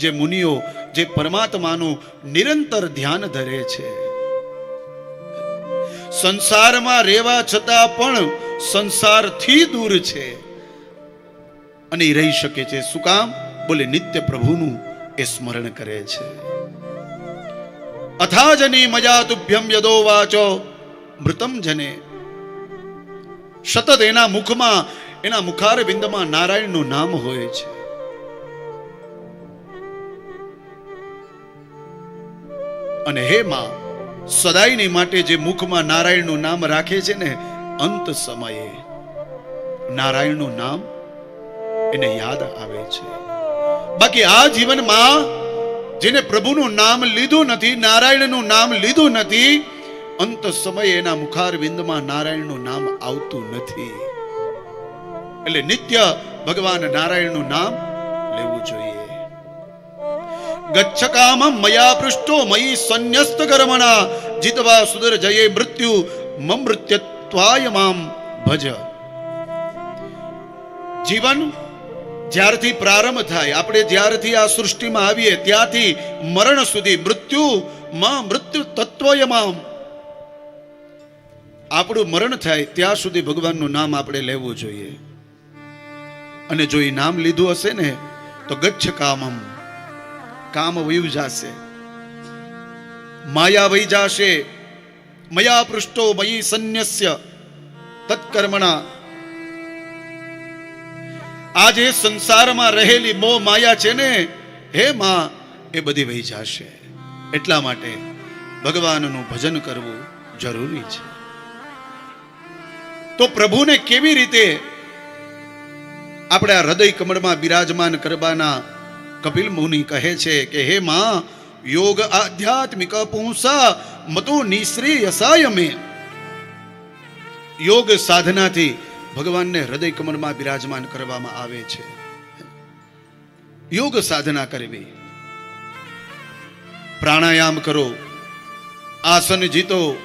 જે મુનિઓ, જે પરમાત્માનું નિરંતર ધ્યાન ધરે છે. સંસારમાં રહેવા છતાં પણ સંસારથી દૂર છે. અને રહી શકે છે. શું કામ? બોલે નિત્ય પ્રભુનું એ સ્મરણ કરે છે. અથાજની મજા તુભ્યમ યદો વાચો. મૃતમ જને. સતત એના મુખમાં, એના મુખાર બિંદમાં નારાયણનું નામ હોય છે. અને હે માં, સદાયની માટે જે મુખમાં નારાયણનું નામ રાખે છે ને, અંત સમયે નારાયણનું નામ એને યાદ આવે છે. બાકી આ જીવનમાં જેને પ્રભુનું નામ લીધું નથી, નારાયણનું નામ લીધું નથી, અંત સમયે એના મુખારવિંદમાં નારાયણનું નામ આવતું નથી. એટલે નિત્ય ભગવાન નારાયણનું નામ લેવું જોઈએ. ગચ્છ કામમ મયા પૃષ્ઠો મયી સંન્યસ્ત કર્મણા જીતવા સુદર જયે મૃત્યુ મમૃત્યત્વાય મામ ભજ જીવન જ્યારથી પ્રારંભ થાય આપણે જ્યારથી આ સૃષ્ટિમાં આવીએ ત્યાંથી મરણ સુધી મૃત્યુ માં મૃત્યુ તત્વયમામ આપણું મરણ થાય ત્યાં સુધી ભગવાનનું નામ આપણે લેવું જોઈએ અને જો એ નામ લીધું હશે ને તો ગચ્છ કામમ કામ વયું જાશે. માયા વહી જાશે. મયા પૃષ્ઠો મયી સન્યસ્ય. તત્કર્મણા. આજે સંસારમાં રહેલી મોહ માયા છે ને, હે માં, એ બધી વહી જશે. એટલા માટે ભગવાનનું ભજન કરવું જરૂરી છે. તો પ્રભુને કેવી રીતે આપણે આ હૃદય કમળમાં બિરાજમાન કરવાના કપિલ મુનિ કહે છે કે, હે માં, યોગ આધ્યાત્મિક પુંસા મતો નિશ્રી યસાય મે. યોગ સાધનાથી ભગવાનને હૃદય કમળમાં બિરાજમાન કરવામાં આવે છે. યોગ સાધના કરવી. પ્રાણાયામ કરો. આસન જીતો.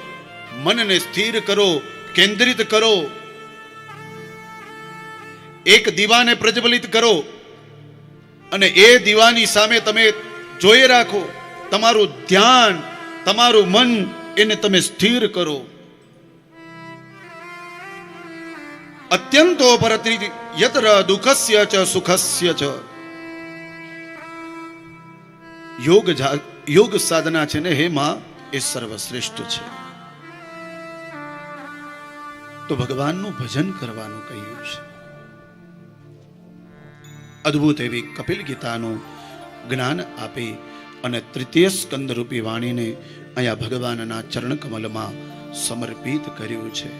મનને સ્થિર કરો. કેન્દ્રિત કરો. એક દીવાને પ્રજ્વલિત કરો. અને એ દીવાની સામે તમે જોઈ રાખો, તમારું ધ્યાન, તમારું મન એને તમે સ્થિર કરો. અત્યંતો પરત્રી યત્ર દુઃખસ્ય ચ સુખસ્ય ચ. યોગ યોગ સાધના છે ને, હે માં, એ સર્વશ્રેષ્ઠ છે. તો ભગવાનનું ભજન કરવાનું કહ્યું છે. અદ્ભુત એવી કપિલ ગીતાનું જ્ઞાન આપી અને તૃતીય સ્કંદ રૂપી વાણીને અહીંયા ભગવાનના ચરણકમલમાં સમર્પિત કર્યું છે.